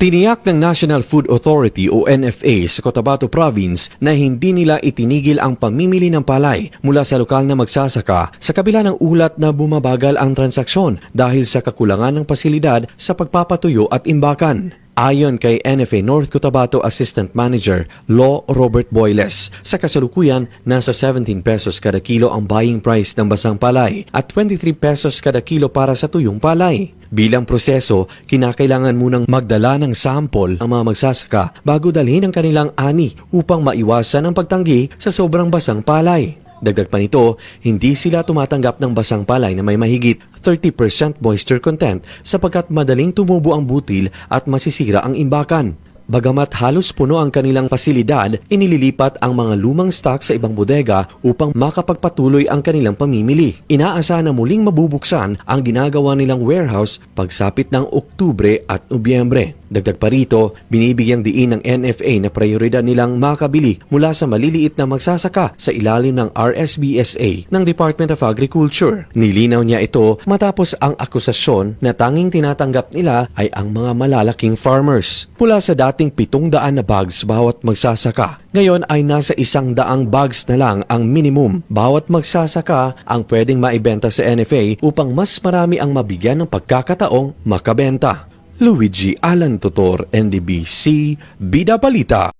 Tiniyak ng National Food Authority o NFA sa Cotabato Province na hindi nila itinigil ang pamimili ng palay mula sa lokal na magsasaka sa kabila ng ulat na bumabagal ang transaksyon dahil sa kakulangan ng pasilidad sa pagpapatuyo at imbakan. Ayon kay NFA North Cotabato Assistant Manager Law Robert Boyles, sa kasalukuyan nasa 17 pesos kada kilo ang buying price ng basang palay at 23 pesos kada kilo para sa tuyong palay. Bilang proseso, kinakailangan munang magdala ng sample ang mga magsasaka bago dalhin ang kanilang ani upang maiwasan ang pagtanggi sa sobrang basang palay. Dagdag pa nito, hindi sila tumatanggap ng basang palay na may mahigit 30% moisture content sapagkat madaling tumubo ang butil at masisira ang imbakan. Bagamat halos puno ang kanilang pasilidad, inililipat ang mga lumang stock sa ibang bodega upang makapagpatuloy ang kanilang pamimili. Inaasahan na muling mabubuksan ang ginagawa nilang warehouse pagsapit ng Oktubre at Nobyembre. Dagdag pa rito, binibigyang diin ng NFA na prioridad nilang makabili mula sa maliliit na magsasaka sa ilalim ng RSBSA ng Department of Agriculture. Nilinaw niya ito matapos ang akusasyon na tanging tinatanggap nila ay ang mga malalaking farmers. Mula sa dating 700 na bags bawat magsasaka, ngayon ay nasa isang daang bags na lang ang minimum bawat magsasaka ang pwedeng maibenta sa NFA upang mas marami ang mabigyan ng pagkakataong makabenta. Luigi Alan Tutor, NDBC, Bida Balita.